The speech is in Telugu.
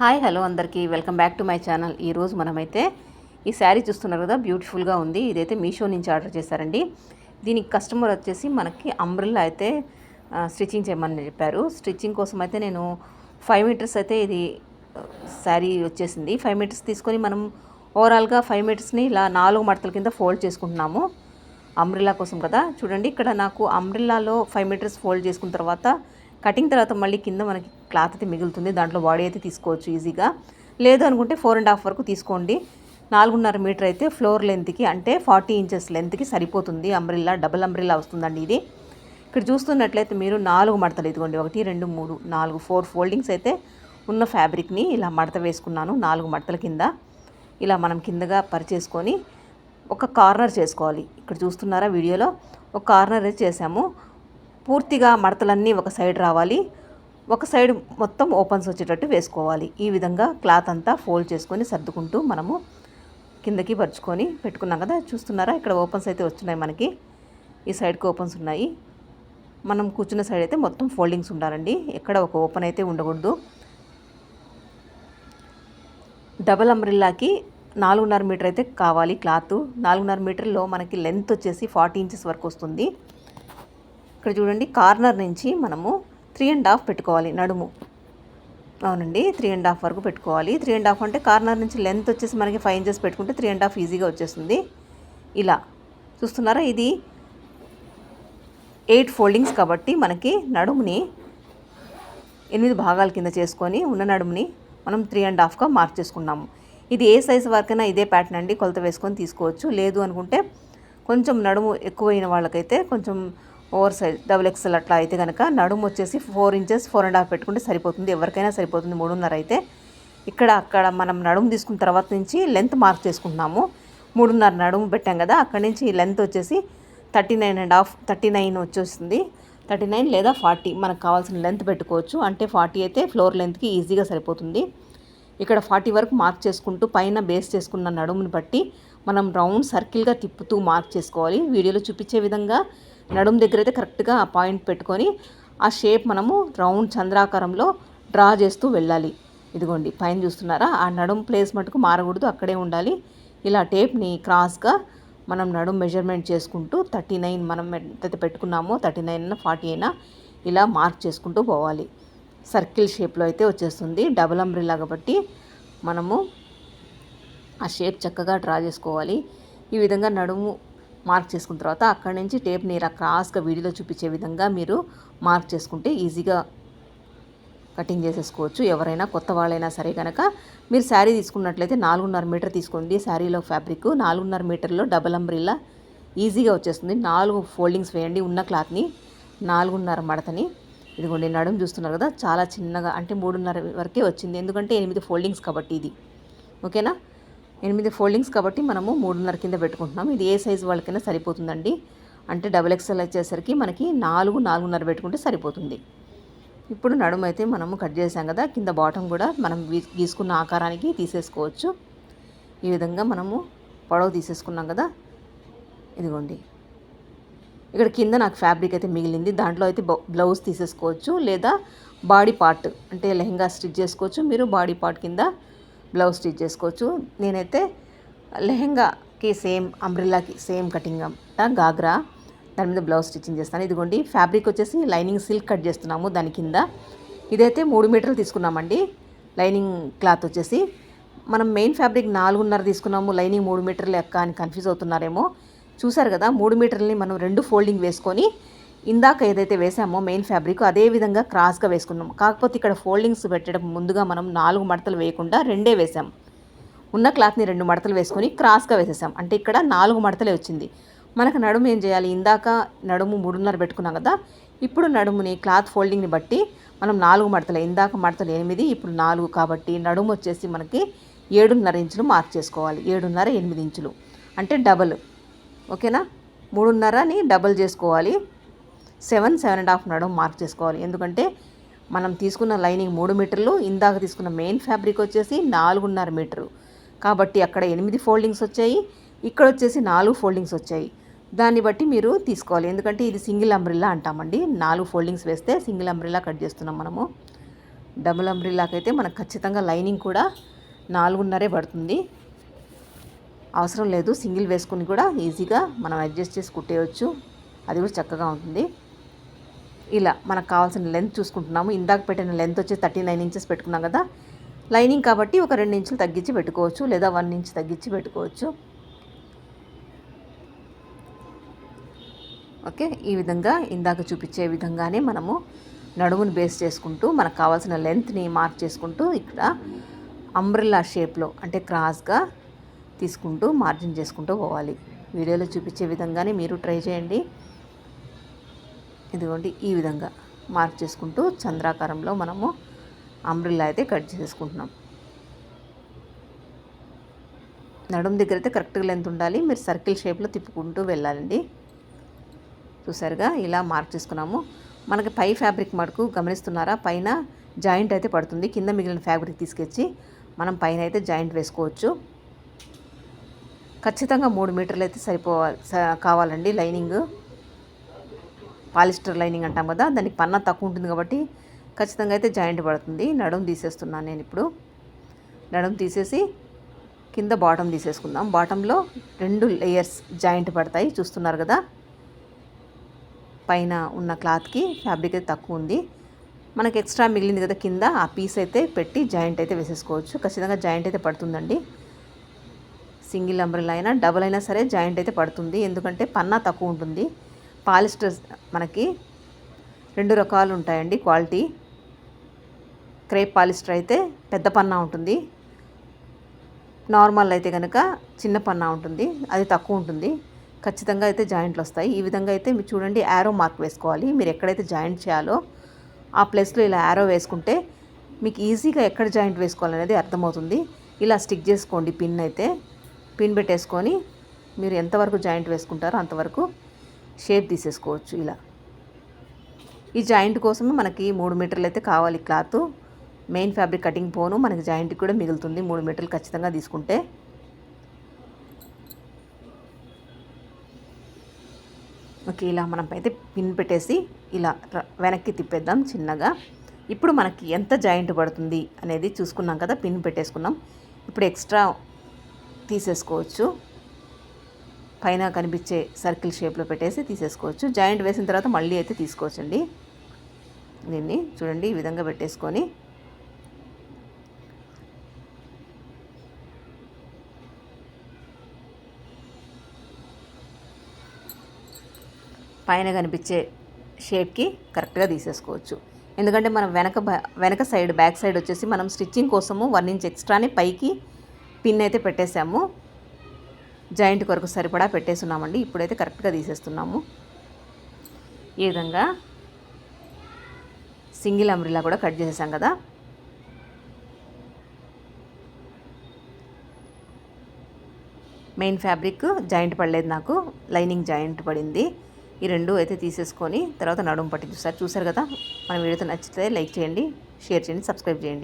హాయ్ హలో అందరికీ. Welcome back to my channel. ఈరోజు మనమైతే ఈ శారీ చూస్తున్నారు కదా బ్యూటిఫుల్గా ఉంది. ఇదైతే మీషో నుంచి ఆర్డర్ చేశారండి. దీనికి కస్టమర్ వచ్చేసి మనకి అంబ్రిల్లా అయితే స్టిచ్చింగ్ చేయమని చెప్పారు. స్టిచ్చింగ్ కోసం అయితే నేను ఫైవ్ మీటర్స్ అయితే ఇది శారీ వచ్చేసింది. ఫైవ్ మీటర్స్ తీసుకొని మనం ఓవరాల్గా ఫైవ్ మీటర్స్ని ఇలా నాలుగు మడతల కింద ఫోల్డ్ చేసుకుంటున్నాము. అంబ్రిల్లా కోసం కదా. చూడండి ఇక్కడ నాకు అంబ్రిల్లాలో ఫైవ్ మీటర్స్ ఫోల్డ్ చేసుకున్న తర్వాత కటింగ్ తర్వాత మళ్ళీ కింద మనకి క్లాత్ అయితే మిగులుతుంది. దాంట్లో బాడీ అయితే తీసుకోవచ్చు ఈజీగా. లేదు అనుకుంటే ఫోర్ అండ్ హాఫ్ వరకు తీసుకోండి. నాలుగున్నర మీటర్ అయితే ఫ్లోర్ లెంత్కి అంటే ఫార్టీ ఇంచెస్ లెంత్కి సరిపోతుంది. అంబ్రిల్లా డబుల్ అంబ్రిల్లా వస్తుందండి ఇది. ఇక్కడ చూస్తున్నట్లయితే మీరు నాలుగు మడతలు ఇదిగోండి. ఒకటి రెండు మూడు నాలుగు ఫోర్ ఫోల్డింగ్స్ అయితే ఉన్న ఫ్యాబ్రిక్ని ఇలా మడత వేసుకున్నాను నాలుగు మడతల కింద. ఇలా మనం కిందగా పరిచేసుకొని ఒక కార్నర్ చేసుకోవాలి. ఇక్కడ చూస్తున్నారా వీడియోలో? ఒక కార్నర్ అయితే చేసాము. పూర్తిగా మడతలన్నీ ఒక సైడ్ రావాలి. ఒక సైడ్ మొత్తం ఓపెన్స్ వచ్చేటట్టు వేసుకోవాలి. ఈ విధంగా క్లాత్ అంతా ఫోల్డ్ చేసుకొని సర్దుకుంటూ మనము కిందకి పరుచుకొని పెట్టుకున్నాం కదా చూస్తున్నారా? ఇక్కడ ఓపెన్స్ అయితే వస్తున్నాయి మనకి. ఈ సైడ్కి ఓపెన్స్ ఉన్నాయి. మనం కూర్చున్న సైడ్ అయితే మొత్తం ఫోల్డింగ్స్ ఉండాలండి. ఎక్కడ ఒక ఓపెన్ అయితే ఉండకూడదు. డబల్ అంబ్రిల్లాకి నాలుగున్నర మీటర్ అయితే కావాలి క్లాత్. నాలుగున్నర మీటర్లో మనకి లెంత్ వచ్చేసి ఫార్టీ ఇంచెస్ వరకు వస్తుంది. ఇక్కడ చూడండి కార్నర్ నుంచి మనము త్రీ అండ్ హాఫ్ పెట్టుకోవాలి నడుము. అవునండి త్రీ అండ్ హాఫ్ వరకు పెట్టుకోవాలి. త్రీ అండ్ హాఫ్ అంటే కార్నర్ నుంచి లెంత్ వచ్చేసి మనకి ఫైవ్ ఇంచెస్ పెట్టుకుంటే త్రీ అండ్ హాఫ్ ఈజీగా వచ్చేస్తుంది. ఇలా. చూస్తున్నారా? ఇది ఎయిట్ ఫోల్డింగ్స్ కాబట్టి మనకి నడుముని ఎనిమిది భాగాల కింద చేసుకొని ఉన్న నడుముని మనం త్రీ అండ్ హాఫ్గా మార్క్ చేసుకున్నాము. ఇది ఏ సైజు వరకైనా ఇదే ప్యాటర్న్ అండి కొలత వేసుకొని తీసుకోవచ్చు. లేదు అనుకుంటే కొంచెం నడుము ఎక్కువైన వాళ్ళకైతే కొంచెం ఓవర్ సైజ్ డబుల్ ఎక్స్ఎల్ అట్లా అయితే కనుక నడుము వచ్చేసి four inches four and half పెట్టుకుంటే సరిపోతుంది. ఎవరికైనా సరిపోతుంది మూడున్నర అయితే. ఇక్కడ అక్కడ మనం నడుము తీసుకున్న తర్వాత నుంచి లెంత్ మార్క్ చేసుకుంటున్నాము. మూడున్నర నడుము పెట్టాం కదా అక్కడి నుంచి లెంత్ వచ్చేసి thirty nine and half thirty nine వచ్చేస్తుంది. థర్టీ నైన్ లేదా ఫార్టీ మనకు కావాల్సిన లెంత్ పెట్టుకోవచ్చు. అంటే ఫార్టీ అయితే ఫ్లోర్ లెంత్కి ఈజీగా సరిపోతుంది. ఇక్కడ ఫార్టీ వరకు మార్క్ చేసుకుంటూ పైన బేస్ చేసుకున్న నడుముని బట్టి మనం రౌండ్ సర్కిల్గా తిప్పుతూ మార్క్ చేసుకోవాలి. వీడియోలో చూపించే విధంగా నడుము దగ్గర అయితే కరెక్ట్గా ఆ పాయింట్ పెట్టుకొని ఆ షేప్ మనము రౌండ్ చంద్రాకారంలో డ్రా చేస్తూ వెళ్ళాలి. ఇదిగోండి పైన చూస్తున్నారా? ఆ నడుము ప్లేస్ మటుకు మారకూడదు అక్కడే ఉండాలి. ఇలా టేప్ని క్రాస్గా మనం నడుము మెజర్మెంట్ చేసుకుంటూ థర్టీ నైన్ మనం ఎంతైతే పెట్టుకున్నామో థర్టీ నైన్ అయినా ఫార్టీ అయినా ఇలా మార్క్ చేసుకుంటూ పోవాలి. సర్కిల్ షేప్లో అయితే వచ్చేస్తుంది. డబుల్ అంబ్రిల్లా కాబట్టి మనము ఆ షేప్ చక్కగా డ్రా చేసుకోవాలి. ఈ విధంగా నడుము మార్క్ చేసుకున్న తర్వాత అక్కడి నుంచి టేప్ని ఇలా క్రాస్గా వీడియోలో చూపించే విధంగా మీరు మార్క్ చేసుకుంటే ఈజీగా కటింగ్ చేసేసుకోవచ్చు. ఎవరైనా కొత్త వాళ్ళైనా సరే కనుక మీరు శారీ తీసుకున్నట్లయితే నాలుగున్నర మీటర్ తీసుకోండి. శారీలో ఫ్యాబ్రిక్ నాలుగున్నర మీటర్లో డబల్ అంబ్రిల్లా ఈజీగా వచ్చేస్తుంది. నాలుగు ఫోల్డింగ్స్ వేయండి. ఉన్న క్లాత్ని నాలుగున్నర మడతని. ఇదిగోండి నడుము చూస్తున్నారు కదా చాలా చిన్నగా అంటే మూడున్నర వరకే వచ్చింది. ఎందుకంటే ఎనిమిది ఫోల్డింగ్స్ కాబట్టి ఇది. ఓకేనా? ఎనిమిది ఫోల్డింగ్స్ కాబట్టి మనము మూడున్నర కింద పెట్టుకుంటున్నాం. ఇది ఏ సైజు వాళ్ళకైనా సరిపోతుందండి. అంటే డబుల్ ఎక్స్ఎల్ వచ్చేసరికి మనకి నాలుగు నాలుగున్నర పెట్టుకుంటే సరిపోతుంది. ఇప్పుడు నడుము అయితే మనము కట్ చేసాం కదా కింద బాటం కూడా మనం గీసుకున్న ఆకారానికి తీసేసుకోవచ్చు. ఈ విధంగా మనము పొడవు తీసేసుకున్నాం కదా ఇదిగోండి. ఇక్కడ కింద నాకు ఫ్యాబ్రిక్ అయితే మిగిలింది. దాంట్లో అయితే బౌ- బ్లౌజ్ తీసేసుకోవచ్చు లేదా బాడీ పార్ట్ అంటే లెహంగా స్టిచ్ చేసుకోవచ్చు. మీరు బాడీ పార్ట్ కింద బ్లౌజ్ స్టిచ్ చేసుకోవచ్చు. నేనైతే లెహెంగాకి సేమ్ అంబ్రిల్లాకి సేమ్ కటింగ్ గాగ్రా దాని మీద బ్లౌజ్ స్టిచ్చింగ్ చేస్తాను. ఇదిగోండి ఫ్యాబ్రిక్ వచ్చేసి లైనింగ్ సిల్క్ కట్ చేస్తున్నాము దాని కింద. ఇదైతే మూడు మీటర్లు తీసుకున్నామండి. లైనింగ్ క్లాత్ వచ్చేసి మనం మెయిన్ ఫ్యాబ్రిక్ నాలుగున్నర తీసుకున్నాము. లైనింగ్ మూడు మీటర్లు ఎక్క అని కన్ఫ్యూజ్ అవుతున్నారేమో. చూసారు కదా మూడు మీటర్లని మనం రెండు ఫోల్డింగ్ వేసుకొని ఇందాక ఏదైతే వేసామో మెయిన్ ఫ్యాబ్రిక్ అదే విధంగా క్రాస్గా వేసుకున్నాం. కాకపోతే ఇక్కడ ఫోల్డింగ్స్ పెట్టడం ముందుగా మనం నాలుగు మడతలు వేయకుండా రెండే వేసాం. ఉన్న క్లాత్ని రెండు మడతలు వేసుకొని క్రాస్గా వేసేసాం. అంటే ఇక్కడ నాలుగు మడతలే వచ్చింది. మనకు నడుము ఏం చేయాలి? ఇందాక నడుము మూడున్నర పెట్టుకున్నాం కదా ఇప్పుడు నడుముని క్లాత్ ఫోల్డింగ్ని బట్టి మనం నాలుగు మడతలు ఇందాక మడతలు ఎనిమిది ఇప్పుడు నాలుగు కాబట్టి నడుము వచ్చేసి మనకి ఏడున్నర ఇంచులు మార్క్ చేసుకోవాలి. ఏడున్నర ఎనిమిది ఇంచులు. అంటే డబల్ ఓకేనా? మూడున్నరని డబల్ చేసుకోవాలి. సెవెన్ సెవెన్ అండ్ హాఫ్ నడుము మార్క్ చేసుకోవాలి. ఎందుకంటే మనం తీసుకున్న లైనింగ్ మూడు మీటర్లు ఇందాక తీసుకున్న మెయిన్ ఫ్యాబ్రిక్ వచ్చేసి నాలుగున్నర మీటరు. కాబట్టి అక్కడ ఎనిమిది ఫోల్డింగ్స్ వచ్చాయి ఇక్కడ వచ్చేసి నాలుగు ఫోల్డింగ్స్ వచ్చాయి. దాన్ని బట్టి మీరు తీసుకోవాలి. ఎందుకంటే ఇది సింగిల్ అంబ్రిల్లా అంటామండి. నాలుగు ఫోల్డింగ్స్ వేస్తే సింగిల్ అంబ్రిల్లా కట్ చేస్తున్నాం మనము. డబుల్ అంబ్రిల్లాకైతే మనకు ఖచ్చితంగా లైనింగ్ కూడా నాలుగున్నరే పడుతుంది. అవసరం లేదు. సింగిల్ వేసుకుని కూడా ఈజీగా మనం అడ్జస్ట్ చేసి కుట్టేయచ్చు. అది కూడా చక్కగా ఉంటుంది. ఇలా మనకు కావాల్సిన లెంత్ చూసుకుంటున్నాము. ఇందాక పెట్టిన లెంత్ వచ్చి థర్టీ నైన్ ఇంచెస్ పెట్టుకున్నాం కదా. లైనింగ్ కాబట్టి ఒక రెండు ఇంచులు తగ్గించి పెట్టుకోవచ్చు లేదా వన్ ఇంచ్ తగ్గించి పెట్టుకోవచ్చు. ఓకే ఈ విధంగా ఇందాక చూపించే విధంగానే మనము నడుమును బేస్ చేసుకుంటూ మనకు కావాల్సిన లెంత్ని మార్క్ చేసుకుంటూ ఇక్కడ అంబ్రిల్లా షేప్లో అంటే క్రాస్గా తీసుకుంటూ మార్జిన్ చేసుకుంటూ పోవాలి. వీడియోలో చూపించే విధంగానే మీరు ట్రై చేయండి. ఇదిగోండి ఈ విధంగా మార్క్ చేసుకుంటూ చంద్రాకారంలో మనము అంబ్రిల్లా అయితే కట్ చేసుకుంటున్నాం నడుము దగ్గర అయితే కరెక్ట్గా లెంత్ ఉండాలి. మీరు సర్కిల్ షేప్లో తిప్పుకుంటూ వెళ్ళాలండి. చూసారుగా ఇలా మార్క్ చేసుకున్నాము. మనకి పై ఫ్యాబ్రిక్ మటుకు గమనిస్తున్నారా? పైన జాయింట్ అయితే పడుతుంది. కింద మిగిలిన ఫ్యాబ్రిక్ తీసుకొచ్చి మనం పైన అయితే జాయింట్ వేసుకోవచ్చు. ఖచ్చితంగా మూడు మీటర్లు అయితే సరిపోవాలి కావాలండి లైనింగ్. పాలిస్టర్ లైనింగ్ అంటాం కదా దానికి పన్న తక్కువ ఉంటుంది కాబట్టి ఖచ్చితంగా అయితే జాయింట్ పడుతుంది. నడుము తీసేస్తున్నాను నేను ఇప్పుడు. నడుము తీసేసి కింద బాటమ్ తీసేసుకుందాం. బాటంలో రెండు లేయర్స్ జాయింట్ పడతాయి చూస్తున్నారు కదా. పైన ఉన్న క్లాత్కి ఫ్యాబ్రిక్ అయితే తక్కువ ఉంది. మనకి ఎక్స్ట్రా మిగిలింది కదా కింద ఆ పీస్ అయితే పెట్టి జాయింట్ అయితే వేసేసుకోవచ్చు. ఖచ్చితంగా జాయింట్ అయితే పడుతుందండి. సింగిల్ అంబ్రెల్ అయినా డబుల్ అయినా సరే జాయింట్ అయితే పడుతుంది. ఎందుకంటే పన్నా తక్కువ ఉంటుంది. పాలిస్టర్ మనకి రెండు రకాలు ఉంటాయండి క్వాలిటీ. క్రేప్ పాలిస్టర్ అయితే పెద్ద పన్నా ఉంటుంది. నార్మల్ అయితే కనుక చిన్న పన్నా ఉంటుంది. అది తక్కువ ఉంటుంది. ఖచ్చితంగా అయితే జాయింట్లు వస్తాయి. ఈ విధంగా అయితే మీరు చూడండి యారో మార్క్ వేసుకోవాలి. మీరు ఎక్కడైతే జాయింట్ చేయాలో ఆ ప్లేస్లో ఇలా యారో వేసుకుంటే మీకు ఈజీగా ఎక్కడ జాయింట్ వేసుకోవాలనేది అర్థమవుతుంది. ఇలా స్టిక్ చేసుకోండి పిన్ అయితే. పిన్ పెట్టేసుకొని మీరు ఎంతవరకు జాయింట్ వేసుకుంటారో అంతవరకు షేప్ తీసేసుకోవచ్చు ఇలా. ఈ జాయింట్ కోసమే మనకి మూడు మీటర్లు అయితే కావాలి క్లాత్. మెయిన్ ఫ్యాబ్రిక్ కటింగ్ పోను మనకి జాయింట్కి కూడా మిగులుతుంది మూడు మీటర్లు ఖచ్చితంగా తీసుకుంటే. ఓకే ఇలా మనం అయితే పిన్ పెట్టేసి ఇలా వెనక్కి తిప్పేద్దాం చిన్నగా. ఇప్పుడు మనకి ఎంత జాయింట్ పడుతుంది అనేది చూసుకున్నాం కదా పిన్ పెట్టేసుకున్నాం. ఇప్పుడు ఎక్స్ట్రా తీసేసుకోవచ్చు. పైన కనిపించే సర్కిల్ షేప్లో పెట్టేసి తీసేసుకోవచ్చు. జాయింట్ వేసిన తర్వాత మళ్ళీ అయితే తీసుకోవచ్చండి. దీన్ని చూడండి ఈ విధంగా పెట్టేసుకొని. పైన కనిపించే షేప్కి కరెక్ట్గా తీసేసుకోవచ్చు. ఎందుకంటే మనం వెనక వెనక సైడ్ బ్యాక్ సైడ్ వచ్చేసి మనం స్టిచ్చింగ్ కోసము వన్ ఇంచ్ ఎక్స్ట్రాని పైకి పిన్ అయితే పెట్టేసాము జాయింట్ కొరకు సరిపడా పెట్టేస్తున్నామండి ఇప్పుడైతే కరెక్ట్గా తీసేస్తున్నాము. ఈ విధంగా సింగిల్ అంబ్రిలా కూడా కట్ చేసేసాం కదా. మెయిన్ ఫ్యాబ్రిక్ జాయింట్ పడలేదు నాకు. లైనింగ్ జాయింట్ పడింది. ఈ రెండు అయితే తీసేసుకొని తర్వాత నడుము పట్టి చూసారు చూసారు కదా? మన వీడియోతో నచ్చితే లైక్ చేయండి షేర్ చేయండి సబ్స్క్రైబ్ చేయండి.